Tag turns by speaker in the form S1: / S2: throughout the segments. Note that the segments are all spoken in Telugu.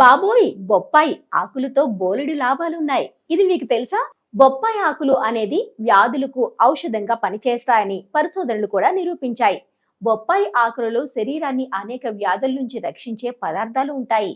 S1: బాబోయ్ బొప్పాయి ఆకులతో బోలెడు లాభాలున్నాయి. ఇది మీకు తెలుసా? బొప్పాయి ఆకులు అనేది వ్యాధులకు ఔషధంగా పనిచేస్తాయని పరిశోధనలు కూడా నిరూపించాయి. బొప్పాయి ఆకులలో శరీరాన్ని అనేక వ్యాధుల నుంచి రక్షించే పదార్థాలు ఉంటాయి.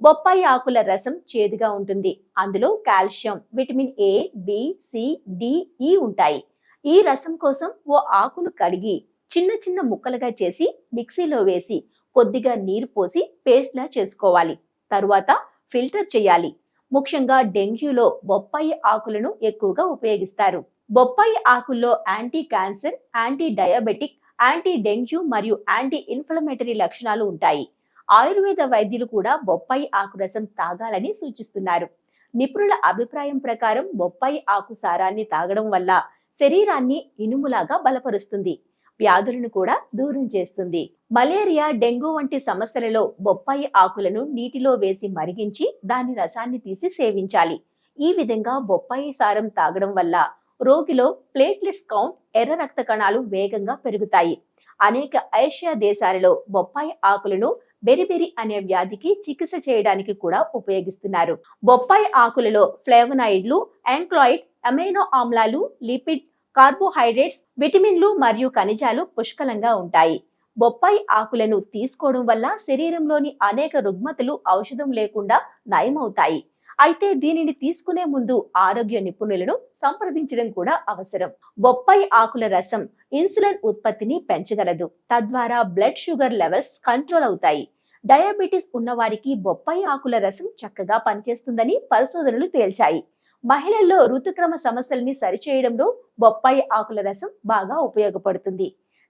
S1: బొప్పాయి ఆకుల రసం చేదుగా ఉంటుంది. అందులో calcium vitamin A B C D E ఉంటాయి. ఈ రసం కోసం ఓ ఆకును కడిగి చిన్న చిన్న ముక్కలుగా చేసి మిక్సీలో వేసి కొద్దిగా నీరు పోసి పేస్ట్లా చేసుకోవాలి. తరువాత ఫిల్టర్ చేయాలి. ముఖ్యంగా డెంగ్యూలో బొప్పాయి ఆకులను ఎక్కువగా ఉపయోగిస్తారు. బొప్పాయి ఆకుల్లో anti cancer anti diabetic anti dengue మరియు యాంటీ ఇన్ఫ్లమేటరీ లక్షణాలు ఉంటాయి. ఆయుర్వేద వైద్యులు కూడా బొప్పాయి ఆకు రసం తాగాలని సూచిస్తున్నారు. నిపుణుల అభిప్రాయం ప్రకారం బొప్పాయి ఆకు సారాన్ని తాగడం వల్ల శరీరాన్ని ఇనుములాగా బలపరుస్తుంది. వ్యాధులను కూడా దూరం చేస్తుంది. మలేరియా డెంగ్యూ వంటి సమస్యలలో బొప్పాయి ఆకులను నీటిలో వేసి మరిగించి దాని రసాన్ని తీసి సేవించాలి. ఈ విధంగా బొప్పాయి సారం తాగడం వల్ల రోగిలో ప్లేట్లెట్స్ కౌంట్ ఎర్ర రక్త కణాలు వేగంగా పెరుగుతాయి. అనేక ఏషియా దేశాలలో బొప్పాయి ఆకులను బెరిబెరి అనే వ్యాధికి చికిత్స చేయడానికి కూడా ఉపయోగిస్తున్నారు. బొప్పాయి ఆకులలో ఫ్లేవనాయిడ్లు యాంక్లాయిడ్ అమైనో ఆమ్లాలు లిపిడ్ కార్బోహైడ్రేట్స్ విటమిన్లు మరియు ఖనిజాలు పుష్కలంగా ఉంటాయి. బొప్పాయి ఆకులను తీసుకోవడం వల్ల శరీరంలోని అనేక రుగ్మతలు ఔషధం లేకుండా నయమవుతాయి. అయితే దీనిని తీసుకునే ముందు ఆరోగ్య నిపుణులను సంప్రదించడం కూడా అవసరం. బొప్పాయి ఆకుల రసం ఇన్సులిన్ ఉత్పత్తిని పెంచగలదు. తద్వారా బ్లడ్ షుగర్ లెవెల్స్ కంట్రోల్ అవుతాయి. డయాబెటీస్ ఉన్నవారికి బొప్పాయి ఆకుల రసం చక్కగా పనిచేస్తుందని పరిశోధనలు తేల్చాయి. మహిళల్లో ఋతుక్రమ సమస్యల్ని సరిచేయడంలో బొప్పాయి ఆకుల రసం బాగా ఉపయోగపడుతుంది.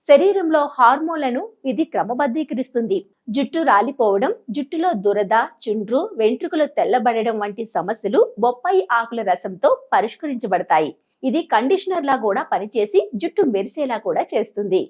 S1: శరీరంలో హార్మోన్లను ఇది క్రమబద్ధీకరిస్తుంది. జుట్టు రాలిపోవడం జుట్టులో దురద చుండ్రు వెంట్రుకలు తెల్లబడడం వంటి సమస్యలు బొప్పాయి ఆకుల రసంతో పరిష్కరించబడతాయి. ఇది కండిషనర్లా కూడా పనిచేసి జుట్టు మెరిసేలా కూడా చేస్తుంది.